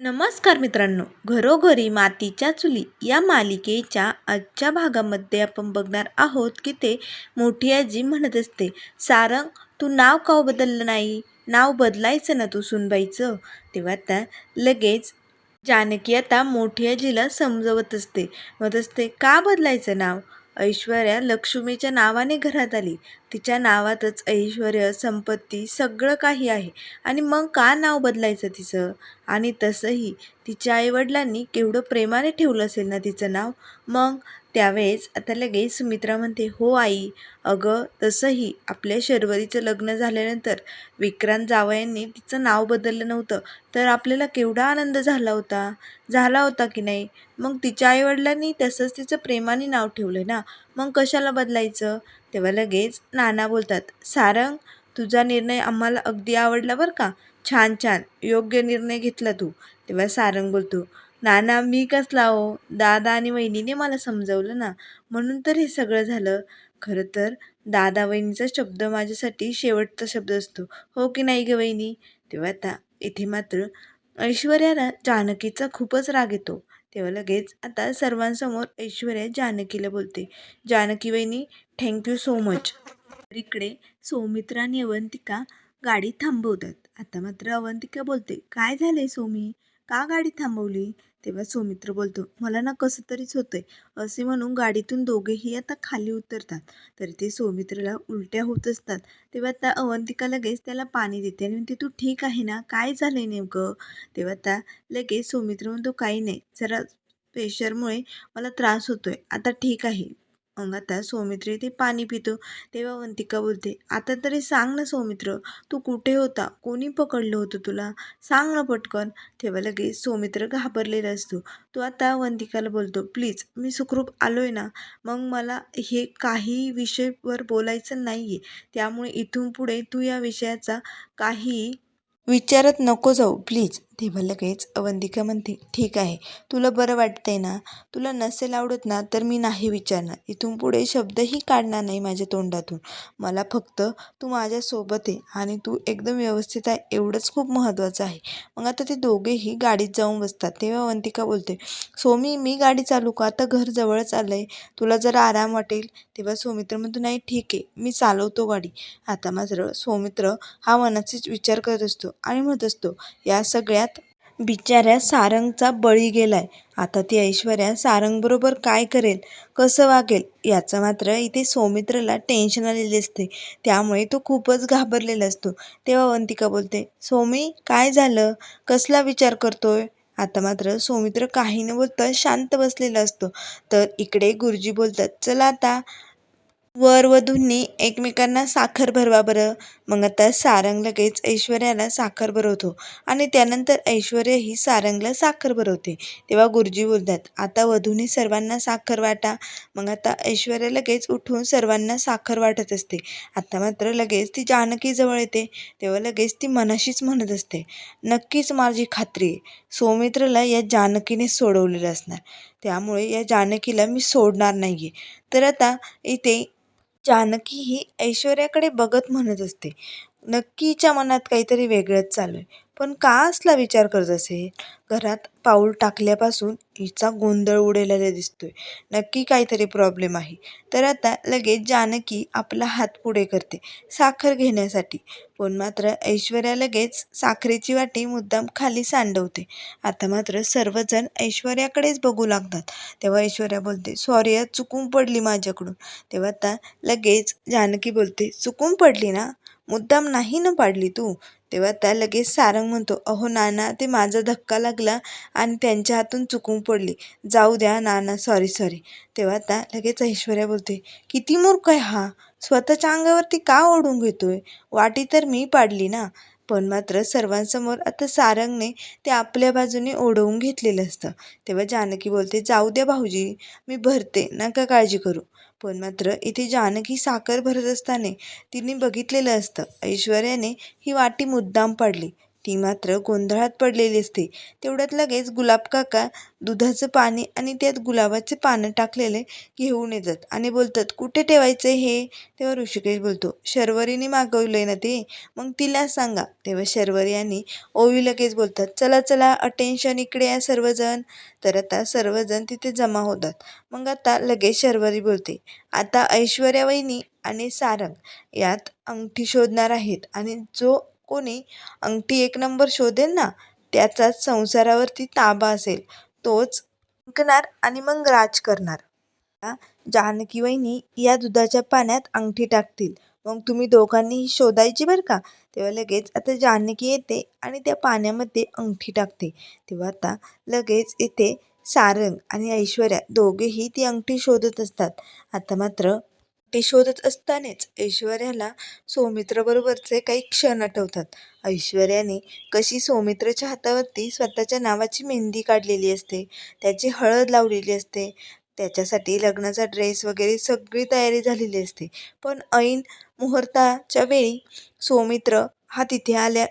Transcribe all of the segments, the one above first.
नमस्कार मित्रांनो घरोघरी मातीच्या चुली या मालिकेच्या आजच्या भागामध्ये आपण बघणार आहोत की ते मोठी आजी म्हणत असते सारंग तू नाव का हो बदललं नाही? नाव बदलायचं ना तू सुनबाईचं? तेव्हा त्या लगेच जानकी आता मोठी आजीला समजवत असते. म्हणत असते का बदलायचं नाव? ऐश्वर्या लक्ष्मीच्या नावाने घरात आली. तिच्या नावातच ऐश्वर्य संपत्ती सगळं काही आहे. आणि मग का नाव बदलायचं तिचं? आणि तसंही तिच्या आईवडिलांनी केवढं प्रेमाने ठेवलं असेल ना तिचं नाव? मग त्यावेळेस आता लगेच सुमित्रा म्हणते हो आई अगं तसंही आपल्या शर्वरीचं लग्न झाल्यानंतर विक्रांत जावयांनी तिचं नाव बदललं नव्हतं. तर आपल्याला केवढा आनंद झाला होता? झाला होता की नाही? मग तिच्या आईवडिलांनी तसंच तिचं प्रेमाने नाव ठेवलं ना? मग कशाला बदलायचं? तेव्हा लगेच नाना बोलतात सारंग तुझा निर्णय आम्हाला अगदी आवडला बरं का? छान छान योग्य निर्णय घेतला तू. तेव्हा सारंग बोलतो नाना मी कसला हो? दादा आणि वहिनीने मला समजवलं ना. म्हणून तर हे सगळं झालं. खरं तर दादा वहिनीचा शब्द माझ्यासाठी शेवटचा शब्द असतो. हो की नाही ग वहिनी? तेव्हा आता इथे मात्र ऐश्वर्याला जानकीचा खूपच राग येतो. तेव्हा लगेच आता सर्वांसमोर ऐश्वर्या जानकीला बोलते. जानकी वहिनी थँक्यू सो मच इकडे सौमित्र आणि अवंतिका गाडी थांबवतात. आता मात्र अवंतिका बोलते काय झालंय सोमी? का गाडी थांबवली? तेव्हा सौमित्र बोलतो मला ना कसं तरीच होतंय. असे म्हणून गाडीतून दोघेही आता खाली उतरतात. तर ते सौमित्रला उलट्या होत असतात. तेव्हा त्या अवंतिका लगेच त्याला पाणी देते आणि म्हणते तू ठीक आहे ना? काय झालंय नेमकं? तेव्हा त्या लगेच सौमित्र म्हणतो काही नाही. जरा प्रेशरमुळे मला त्रास होतोय. आता ठीक आहे. मग आता सौमित्र ते पाणी पितो. तेव्हा वंतिका बोलते आता तरी सांग ना सौमित्र तू कुठे होता? कोणी पकडलं होतं तुला? सांग ना पटकन. तेव्हा लगेच सौमित्र घाबरलेला असतो. तो आता वंतिकाला बोलतो प्लीज मी सुखरूप आलो आहे ना. मग मला हे काही विषयवर बोलायचं नाही आहे त्यामुळे इथून पुढे तू या विषयाचा काही विचारत नको जाऊ. प्लीज. तेव्हा लगेच अवंतिका म्हणते ठीक आहे तुला बरं वाटतंय ना? तुला नसेल आवडत ना तर मी नाही विचारणार. इथून पुढे शब्दही काढणार नाही माझ्या तोंडातून. मला फक्त तू माझ्यासोबत आहे आणि तू एकदम व्यवस्थित आहे एवढंच खूप महत्त्वाचं आहे. मग आता ते दोघेही गाडीत जाऊन बसतात. तेव्हा अवंतिका बोलते सोमी मी गाडी चालू का? आता घर जवळच आलं आहे तुला जरा आराम वाटेल. तेव्हा सौमित्र म्हणतो नाही ठीक आहे मी चालवतो गाडी. आता मात्र सौमित्र हा मनाचेच विचार करत असतो आणि म्हणत असतो या सगळ्यात बिचाऱ्या सारंगचा बळी गेलाय. आता ती ऐश्वर्या सारंगबरोबर काय करेल कसं वागेल याचं मात्र इथे सौमित्रला टेन्शन आलेले असते. त्यामुळे तो खूपच घाबरलेला असतो. तेव्हा अवंतिका बोलते सौमी काय झालं? कसला विचार करतोय? आता मात्र सौमित्र काही न बोलता शांत बसलेला असतो. तर इकडे गुरुजी बोलतात चला आता वर वधूंनी एकमेकांना साखर भरवा बरं. मग आता सारंग लगेच ऐश्वर्याला साखर भरवतो आणि त्यानंतर ऐश्वर्या ही सारंगला साखर भरवते. तेव्हा गुरुजी बोलतात आता वधूने सर्वांना साखर वाटा. मग आता ऐश्वर्या लगेच उठून सर्वांना साखर वाटत असते. आता मात्र लगेच ती जानकीजवळ येते. तेव्हा लगेच ती मनाशीच म्हणत असते नक्कीच माझी खात्री सौमित्रला या जानकीने सोडवलेलं असणार. त्यामुळे या जानकीला मी सोडणार नाही आहे तर आता इथे जानकी ही ऐश्वर्याकडे बघत म्हणत असते. नक्कीच्या मनात काहीतरी वेगळंच चालू आहे पण का असला विचार करत असेल? घरात पाऊल टाकल्यापासून हिचा गोंधळ उडलेला दिसतोय. नक्की काहीतरी प्रॉब्लेम आहे. तर आता लगेच जानकी आपला हात पुढे करते साखर घेण्यासाठी. पण मात्र ऐश्वर्या लगेच साखरेची वाटी मुद्दाम खाली सांडवते. आता मात्र सर्वजण ऐश्वर्याकडेच बघू लागतात. तेव्हा ऐश्वर्या बोलते सॉरी चुकून पडली माझ्याकडून. तेव्हा आता लगेच जानकी बोलते चुकून पडली ना? मुद्दाम नाही ना पाडली तू? तेव्हा त्या लगेच सारंग म्हणतो अहो नाना ते माझा धक्का लागला आणि त्यांच्या हातून चुकून पडली. जाऊ द्या नाना सॉरी सॉरी तेव्हा त्या लगेच ऐश्वर्या बोलते किती मूर्ख आहे हा? स्वतःच्या अंगावरती का ओढून घेतोय? वाटी तर मी पाडली ना. पण मात्र सर्वांसमोर आता सारंगने ते आपल्या बाजूने ओढवून घेतलेलं असतं. तेव्हा जानकी बोलते जाऊ द्या भाऊजी मी भरते नका काळजी करू. पण मात्र इथे जानकी साखर भरत असताना तिने बघितलेलं असतं. ऐश्वर्याने ही वाटी मुद्दाम पाडली. ती मात्र गोंधळात पडलेली असते. तेवढ्यात लगेच गुलाब काका दुधाचं पाणी आणि त्यात गुलाबाचे पानं टाकलेले घेऊन येतात आणि बोलतात कुठे ठेवायचं हे? तेव्हा ऋषिकेश बोलतो शर्वरीने मागवलंय ना ते? मग तिला सांगा. तेव्हा शर्वरी आणि ओवी लगेच बोलतात चला चला अटेन्शन इकडे या सर्वजण. तर आता सर्वजण तिथे जमा होतात. मग आता लगेच शर्वरी बोलते आता ऐश्वर्या वहिनी आणि सारंग यात अंगठी शोधणार आहेत आणि जो कोणी अंगठी एक नंबर शोधेल ना त्याचाच संसारावरती ताबा असेल तोच जिंकणार आणि मग राज करणार. जानकी वहिनी या दुधाच्या पाण्यात अंगठी टाकतील. मग तुम्ही दोघांनीही शोधायची बरं का? तेव्हा लगेच आता जानकी येते आणि त्या पाण्यामध्ये अंगठी टाकते. तेव्हा आता लगेच येते सारंग आणि ऐश्वर्या. दोघेही ती अंगठी शोधत असतात. आता मात्र ते शोधत असतानाच ऐश्वर्याला सौमित्रबरोबरचे काही क्षण आठवतात. ऐश्वर्याने कशी सौमित्रच्या हातावरती स्वतःच्या नावाची मेहंदी काढलेली असते त्याची हळद लावलेली असते त्याच्यासाठी लग्नाचा ड्रेस वगैरे सगळी तयारी झालेली असते. पण ऐन मुहूर्ताच्या वेळी सौमित्र हा तिथे आल्या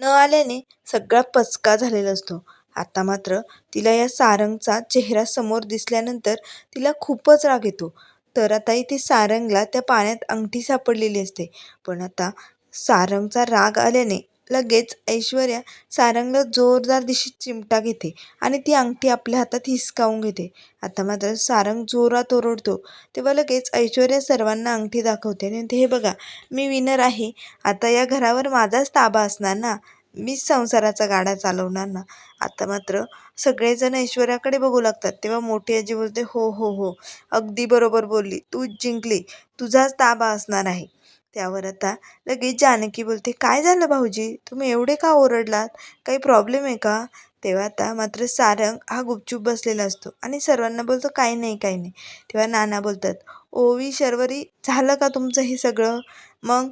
न आल्याने सगळा पचका झालेला असतो. आता मात्र तिला या सारंगचा चेहरा समोर दिसल्यानंतर तिला खूपच राग येतो. तर आता इथे सारंगला त्या पाण्यात अंगठी सापडलेली असते. पण आता सारंगचा राग आल्याने लगेच ऐश्वर्या सारंगला जोरदार दिशी चिमटा घेते आणि ती अंगठी आपल्या हातात हिसकावून घेते. आता मात्र सारंग जोरात ओरडतो. तेव्हा लगेच ऐश्वर्या सर्वांना अंगठी दाखवते आणि हे बघा मी विनर आहे. आता या घरावर माझाच ताबा असणार ना? मीच संसाराचा गाडा चालवणार ना? आता मात्र सगळेजण ऐश्वर्याकडे बघू लागतात. तेव्हा मोठी आजी बोलते हो हो हो. अगदी बरोबर बोलली. तू जिंकली. तुझाच ताबा असणार आहे. त्यावर आता लगेच जानकी बोलते काय झालं भाऊजी? तुम्ही एवढे का ओरडलात? काही प्रॉब्लेम आहे का? तेव्हा आता मात्र सारंग हा गुपचूप बसलेला असतो आणि सर्वांना बोलतो काही नाही काही नाही. तेव्हा नाना बोलतात ओवी शर्वरी झालं का तुमचं हे सगळं? मग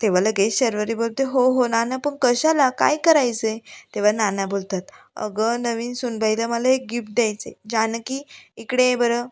तेव्हा लगेच शर्वरी बोलते हो हो नाना पण कशाला? काय करायचं आहे तेव्हा नाना बोलतात अगं नवीन सुनबाईला मला एक गिफ्ट द्यायचे जानकी इकडे बरं.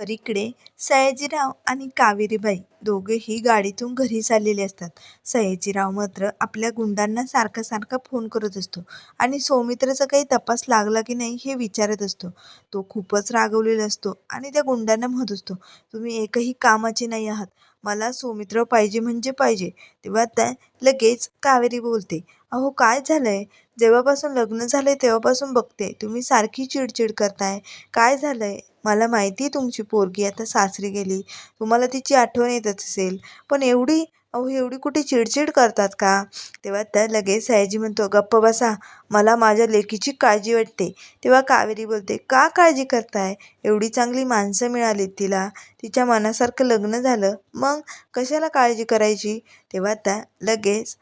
तर इकडे सयाजीराव आणि कावेरीबाई दोघेही गाडीतून घरी चाललेले असतात. सयाजीराव मात्र आपल्या गुंडांना सारखा सारखा फोन करत असतो आणि सौमित्राचा काही तपास लागला की नाही हे विचारत असतो. तो खूपच रागवलेला असतो आणि त्या गुंडांना म्हणत असतो तुम्ही एकही कामाचे नाही आहात. मला सौमित्र पाहिजे म्हणजे पाहिजे. तेव्हा त्या लगेच कावेरी बोलते अहो काय झालं आहे जेव्हापासून लग्न झालं आहे तेव्हापासून बघते. तुम्ही सारखी चिडचिड करताय. काय झालं आहे मला माहिती आहे तुमची पोरगी आता सासरी गेली. तुम्हाला तिची आठवण येतच असेल. पण एवढी अहो एवढी कुठे चिडचिड करतात का? तेव्हा त्या लगेच सयाजी म्हणतो गप्प बसा मला माझ्या लेकीची काळजी वाटते. तेव्हा कावेरी बोलते का काळजी करताय? एवढी चांगली माणसं मिळालीत तिला. तिच्या मनासारखं लग्न झालं. मग कशाला काळजी करायची? तेव्हा त्या लगेच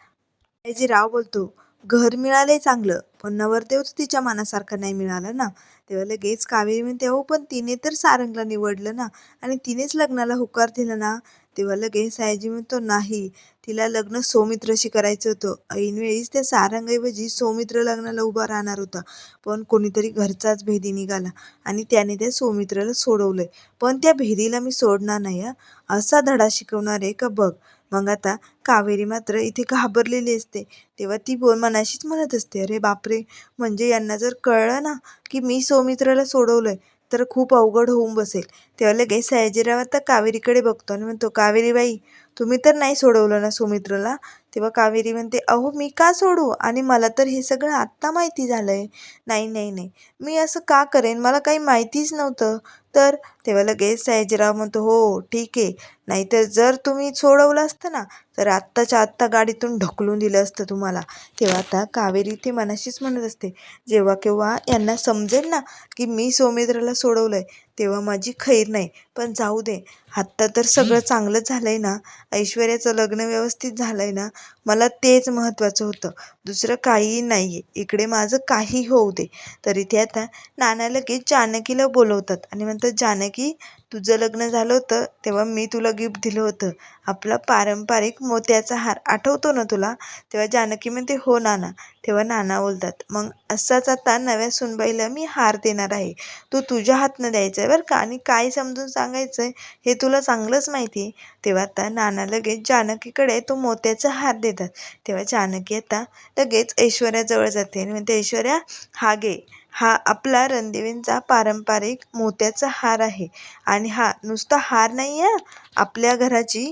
राव बोलतो घर मिळालंय चांगलं पण नवरदेव तर तिच्या मनासारखं नाही मिळालं ना. तेव्हा लगेच कावेरी म्हणते हो पण तिने तर सारंगला निवडलं ना आणि तिनेच लग्नाला होकार दिला ना. तेव्हा लगेच सायाजी म्हणतो नाही तिला लग्न सौमित्रशी करायचं होतं. ऐनवेळीच त्या सारंगऐवजी सौमित्र लग्नाला उभा राहणार होता. पण कोणीतरी घरचाच भेदी निघाला आणि त्याने त्या सौमित्राला सोडवलंय. पण त्या भेदीला मी सोडणार नाही असा धडा शिकवणार आहे का बघ. मग आता कावेरी मात्र इथे घाबरलेली असते. तेव्हा ती बोल मनाशीच म्हणत असते अरे बापरे! म्हणजे यांना जर कळलं ना की मी सौमित्राला सोडवलंय तर खूप अवघड होऊन बसेल. तेव्हा लगेच सयाजीराव आता कावेरीकडे बघतो आणि म्हणतो कावेरीबाई तुम्ही तर नाही सोडवलं ना सुमित्रला. तेव्हा कावेरी म्हणते अहो मी का सोडू? आणि मला तर हे सगळं आत्ता माहिती झालं आहे नाही नाही नाही. मी असं का करेन? मला काही माहितीच नव्हतं. तर तेव्हा लगेच सयाजीराव म्हणतो हो ठीक आहे. नाहीतर जर तुम्ही सोडवलं असतं ना तर आत्ताच्या आत्ता गाडीतून ढकलून दिलं असतं तुम्हाला. तेव्हा आता कावेरी ते मनाशीच म्हणत असते जेव्हा केव्हा यांना समजेल ना की मी सौमित्राला सोडवलं आहे तेव्हा माझी खैर नाही. पण जाऊ दे. आत्ता तर सगळं चांगलं झालं आहे ना. ऐश्वर्याचं लग्न व्यवस्थित झालं आहे ना. मला तेच महत्त्वाचं होतं. दुसरं काहीही नाही आहे इकडे माझं काही होऊ दे. तरी ते आता नाना लगेच जानकीला बोलवतात. आणि म्हणतात जानकी तुझं लग्न झालं होतं तेव्हा मी तुला गिफ्ट दिलं होतं. आपला पारंपरिक मोत्याचा हार आठवतो ना तुला? तेव्हा जानकी म्हणते हो नाना. तेव्हा नाना बोलतात मग असाच आता नव्या सुनबाईला मी हार देणार आहे. तो तुझ्या हातनं द्यायचा आहे बरं का? आणि काय समजून सांगायचं आहे हे तुला चांगलंच माहिती आहे. तेव्हा आता नाना लगेच जानकीकडे तो मोत्याचा हार देतात. तेव्हा जानकी आता लगेच ऐश्वर्याजवळ जाते आणि म्हणते ऐश्वर्या हा घे. हा आपला रणदेवींचा पारंपरिक मोत्याचा हार आहे. आणि हा नुसता हार नाही आहे आपल्या घराची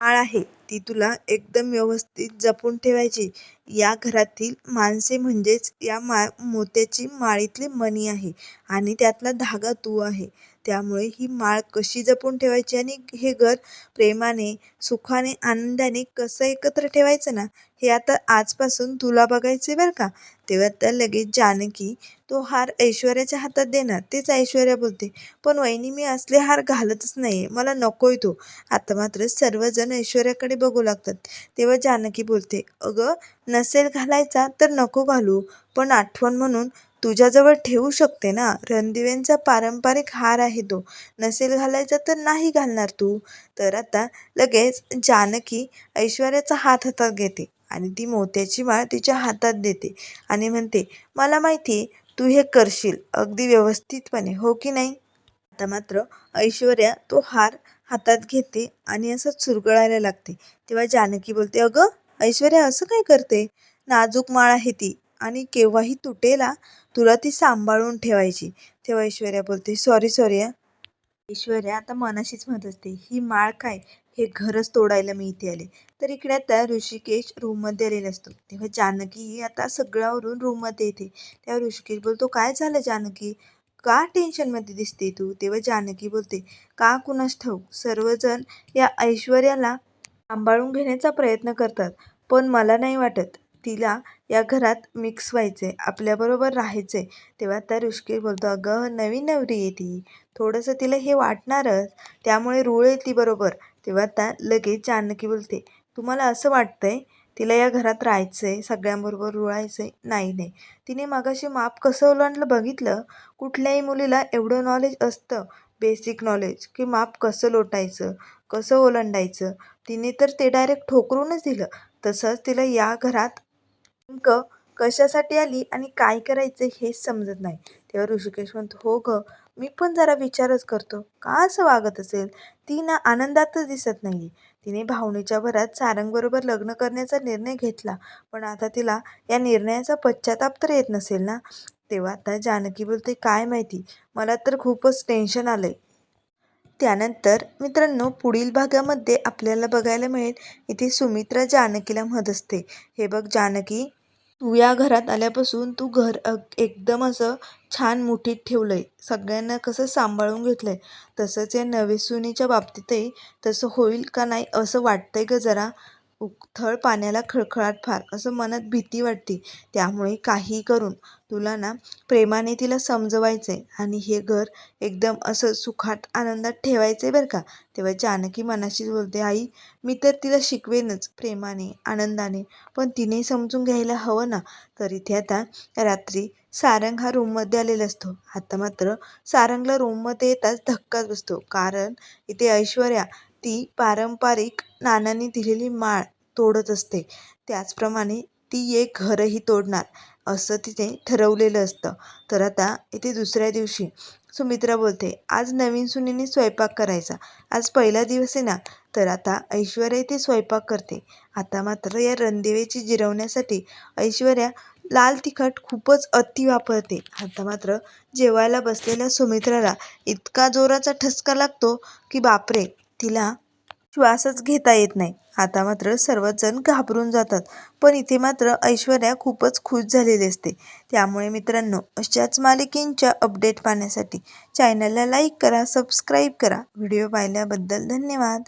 माळ आहे. ती तुला एकदम व्यवस्थित जपून ठेवायची. या घरातील माणसे म्हणजेच या मा मोत्याची माळीतली मणी आहे. आणि त्यातला धागा तू आहे. त्यामुळे ही माळ कशी जपून ठेवायची आणि हे घर प्रेमाने सुखाने आनंदाने कसं एकत्र ठेवायचं ना? हे आता आजपासून तुला बघायचं बरं का? तेव्हा तर लगेच जानकी तो हार ऐश्वर्याच्या हातात देणार तेच ऐश्वर्या बोलते पण वहिनी मी असले हार घालतच नाही मला नकोय तो. आता मात्र सर्वजण ऐश्वर्याकडे बघू लागतात. तेव्हा जानकी बोलते अगं नसेल घालायचा तर नको घालू पण आठवण म्हणून तुझ्याजवळ ठेवू शकते ना? रणदिव्यांचा पारंपरिक हार आहे तो नसेल घालायचा तर नाही घालणार तू. तर आता लगेच जानकी ऐश्वर्याचा हात हातात घेते. आणि ती मोत्याची माळ तिच्या हातात देते आणि म्हणते मला माहिती आहे तू हे करशील अगदी व्यवस्थितपणे हो की नाही? आता मात्र ऐश्वर्या तो हार हातात घेते आणि असं चुरगळायला लागते. तेव्हा जानकी बोलते अगं ऐश्वर्या असं काय करते? नाजूक माळ आहे ती आणि केव्हाही तुटेला तुला ती सांभाळून ठेवायची. तेव्हा ऐश्वर्या बोलते सॉरी सॉरी ऐश्वर्या आता मनाशीच म्हणत असते ही माळ काय? हे घरच तोडायला मी इथे आले. तर इकडे आता ऋषिकेश रूममध्ये आलेला असतो. तेव्हा जानकी ही आता सगळ्यावरून रूममध्ये येते. तेव्हा ऋषिकेश बोलतो काय झालं जानकी? का टेन्शनमध्ये दिसते तू? तेव्हा जानकी बोलते का कुणास ठाऊक? सर्वजण या ऐश्वर्याला सांभाळून घेण्याचा प्रयत्न करतात पण मला नाही वाटत तिला या घरात मिक्स व्हायचं आहे आपल्याबरोबर राहायचं आहे तेव्हा त्या ऋषिकेश बोलतो अगं नवीन नवरी आहे ती. थोडंसं तिला हे वाटणारच. त्यामुळे रूळ येते बरोबर. तेव्हा त्या लगेच जानकी बोलते तुम्हाला असं वाटतंय तिला या घरात राहायचं आहे सगळ्यांबरोबर रुळायचं आहे नाही नाही. तिने मागाशी माप कसं ओलांडलं बघितलं? कुठल्याही मुलीला एवढं नॉलेज असतं बेसिक नॉलेज की माप कसं लोटायचं कसं ओलांडायचं? तिने तर ते डायरेक्ट ठोकरूनच दिलं. तसंच तिला या घरात नेमकं कशासाठी आली आणि काय करायचं हेच समजत नाही. तेव्हा ऋषिकेश म्हणतो हो गं मी पण जरा विचारच करतो. का असं वागत असेल? ती ना आनंदातच दिसत नाही तिने भावनेच्या भरात सारंगबरोबर लग्न करण्याचा निर्णय घेतला. पण आता तिला या निर्णयाचा पश्चाताप तर येत नसेल ना? तेव्हा आता जानकी बोलते काय माहिती? मला तर खूपच टेन्शन आलं आहे त्यानंतर मित्रांनो पुढील भागामध्ये आपल्याला बघायला मिळेल इथे सुमित्रा जानकीला मत असते. हे बघ जानकी तू या घरात आल्यापासून तू घर एकदम असं छान मुठीत ठेवलं आहे सगळ्यांना कसं सांभाळून घेतलं आहे तसंच या नवेसुनीच्या बाबतीतही तसं होईल का नाही असं वाटतं आहे गं जरा. उथळ पाण्याला खळखळाट फार असं मनात भीती वाटते. त्यामुळे काही करून तुला ना प्रेमाने तिला समजवायचं आहे आणि हे घर एकदम असं सुखाट आनंदात ठेवायचं आहे बरं का. तेव्हा जानकी मनाशीच बोलते आई मी तर तिला शिकवेनच प्रेमाने आनंदाने पण तिने समजून घ्यायला हवं ना. तर इथे आता रात्री सारंग हा रूममध्ये आलेला असतो. आता मात्र सारंगला रूममध्ये येताच धक्काच बसतो. कारण इथे ऐश्वर्या ती पारंपरिक नानांनी दिलेली माळ तोडत असते. त्याचप्रमाणे ती एक घरही तोडणार. असं तिथे ठरवलेलं असतं. तर आता इथे दुसऱ्या दिवशी सुमित्रा बोलते आज नवीन सुनेने स्वयंपाक करायचा. आज पहिला दिवस आहे ना तर आता ऐश्वर्या इथे स्वयंपाक करते. आता मात्र या रणदिवेची जिरवण्यासाठी ऐश्वर्या लाल तिखट खूपच अति वापरते. आता मात्र जेवायला बसलेल्या सुमित्राला इतका जोराचा ठसका लागतो की बापरे तिला श्वासच घेता येत नाही. आता मात्र सर्वच जण घाबरून जातात. पण इथे मात्र ऐश्वर्या खूपच खुश झालेली असते. त्यामुळे मित्रांनो अशाच मालिकेंच्या अपडेट पाहण्यासाठी चॅनलला लाईक करा सबस्क्राईब करा. व्हिडिओ पाहिल्याबद्दल धन्यवाद.